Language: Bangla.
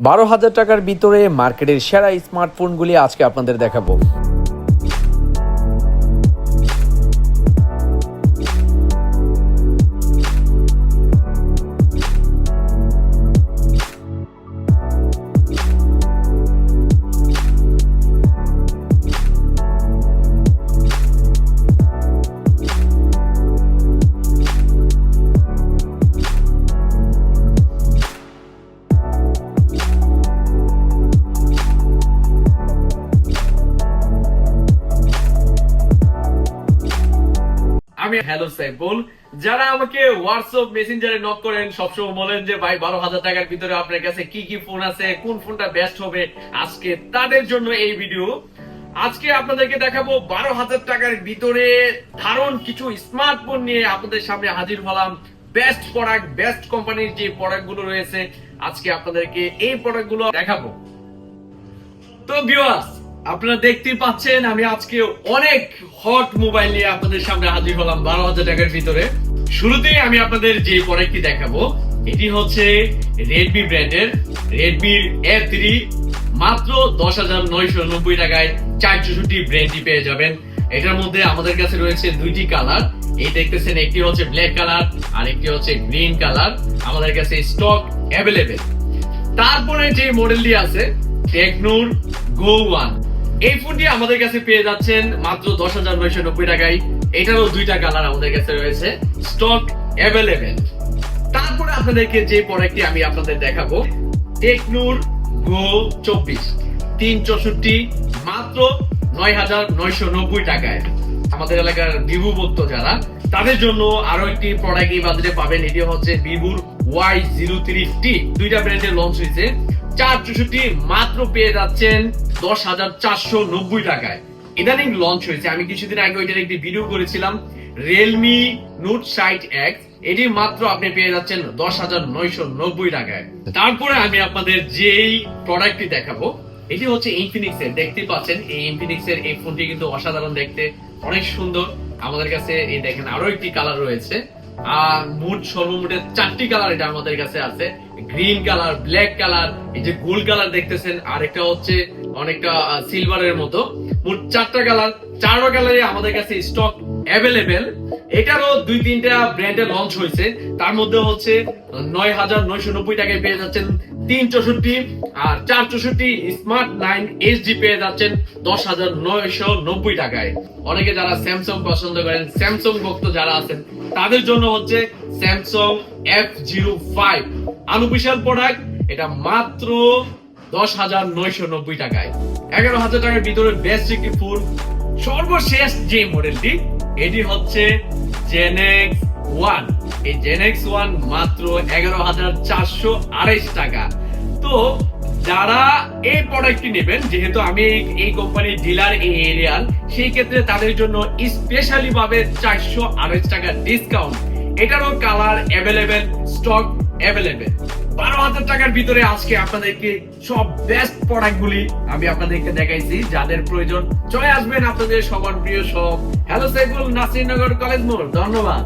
বারো হাজার টাকার ভিতরে মার্কেটের সেরা স্মার্টফোনগুলি আজকে আপনাদের দেখাবো। আমি হ্যালো সাইফুল। যারা আমাকে হোয়াটসঅ্যাপ মেসেঞ্জারে নক করেন, সবসময় বলেন যে, ভাই, বারো হাজার টাকার ভিতরে আপনার কাছে কি কি ফোন আছে, কোন ফোনটা বেস্ট হবে আজকে? তাদের জন্য এই ভিডিও আজকে আপনাদেরকে দেখাবো বারো হাজার টাকার ভিতরে ধারণ কিছু স্মার্টফোন নিয়ে আপনাদের সামনে হাজির হলাম। বেস্ট প্রোডাক্ট বেস্ট কোম্পানির যে প্রোডাক্টগুলো রয়েছে, আজকে আপনাদেরকে এই প্রোডাক্টগুলো দেখাবো। তো ভিউয়ার্স আপনারা দেখতেই পাচ্ছেন, আমি আজকে অনেক হট মোবাইল নিয়ে আপনাদের সামনে হাজির হলাম বারো হাজার টাকার ভিতরে। শুরুতেই আমি আপনাদের যে প্রোডাক্টটি দেখাবো, এটি হচ্ছে রেডমি ব্র্যান্ডের রেডমির এ থ্রি মাত্র দশ হাজার নয়শো নব্বই টাকায় চার চৌষট্টি ব্র্যান্ডটি পেয়ে যাবেন। এটার মধ্যে আমাদের কাছে রয়েছে দুইটি কালার এই দেখতেছেন, একটি হচ্ছে ব্ল্যাক কালার আর একটি হচ্ছে গ্রিন কালার আমাদের কাছে স্টক অ্যাভেলেবেল তারপরে যে মডেলটি আছে টেকনোর গো ওয়ান এই ফোনটি আমাদের কাছে পেয়ে যাচ্ছেন মাত্র দশ হাজার নয়শো নব্বই টাকায়। এটারও দুইটা কালার আমাদের কাছে রয়েছে স্টক অ্যাভেলেবেল তারপরে আপনাদেরকে যে প্রোডাক্টটি আমি আপনাদের দেখাবো টেকনোর গো চব্বিশ, তিন চৌষট্টি, মাত্র নয় হাজার নয়শো নব্বই টাকায়। আমাদের এলাকার ভিভু যারা, তাদের জন্য আরও একটি প্রোডাক্ট এই বাজারে পাবেন, এটি হচ্ছে ভিভুর ওয়াই জিরো থ্রি টি দুইটা ব্র্যান্ডের লঞ্চ হয়েছে। চার চৌষট্টি মাত্র পেয়ে যাচ্ছেন দশ হাজার চারশো নব্বই টাকায়। ইদানিং লঞ্চ হয়েছে। আমি কিছুদিন আগে ওইটার একটি ভিডিও করেছিলাম রিয়েলমি নোট সাইট এক্স এটি মাত্র আপনি পেয়ে যাচ্ছেন দশ হাজার নয়শো নব্বই টাকায়। তারপরে আমি আপনাদের যেই প্রোডাক্টটি দেখাবো, এটি হচ্ছে ইনফিনিক্স এর। দেখতে পাচ্ছেন, এই ইনফিনিক্স এর এই ফোনটি কিন্তু অসাধারণ দেখতে। অনেক সুন্দর। আমাদের কাছে এই দেখেন আরও একটি কালার রয়েছে। আর মোট সর্বমোটের চারটি কালার এটা আমাদের কাছে আছে। গ্রিন কালার ব্ল্যাক কালার এই যে গোল্ড কালার দেখতেছেন আর একটা হচ্ছে অনেকটা সিলভারের মতো। মোট চারটা কালার চারটা কালারে আমাদের কাছে স্টক অ্যাভেলেবেল এটারও দুই, তিনটা ব্র্যান্ডে লঞ্চ হয়েছে। তার মধ্যে হচ্ছে নয় হাজার নয়শো নব্বই টাকায় পেয়ে যাচ্ছেন তিন চৌষট্টি আর চার চৌষট্টি স্মার্ট নাইন এইচডি পেয়ে যাচ্ছেন দশ হাজার নয়শো নব্বই টাকায়। অনেকে যারা স্যামসাং পছন্দ করেন স্যামসাং ভক্ত যারা আছেন, তাদের জন্য হচ্ছে Samsung F zero five product এটা মাত্র দশ হাজার নয়শো নব্বই টাকায়। এগারো হাজার টাকার ভিতরে বেস্ট একটি ফোন সর্বশেষ যে মডেলটি এটি হচ্ছে জেনেক্স ওয়ান এই জেনেক্স ওয়ান মাত্র এগারো হাজার চারশো আড়াইশ টাকা। তো যারা এই প্রোডাক্টটি নেবেন, যেহেতু আমি এই- কোম্পানির ডিলার এই এরিয়ার সেই ক্ষেত্রে তাদের জন্য স্পেশালি চারশো আড়াইশ টাকা ডিসকাউন্ট এটারও কালার অ্যাভেলেবেল স্টক অ্যাভেলেবেল বারো হাজার টাকার ভিতরে আজকে আপনাদেরকে সব বেস্ট প্রোডাক্ট গুলি আমি আপনাদেরকে দেখাইছি, যাদের প্রয়োজন চলে আসবেন আপনাদের সবার প্রিয় সব হ্যালো সাইফুল নাসিরনগর কলেজ মোড় ধন্যবাদ।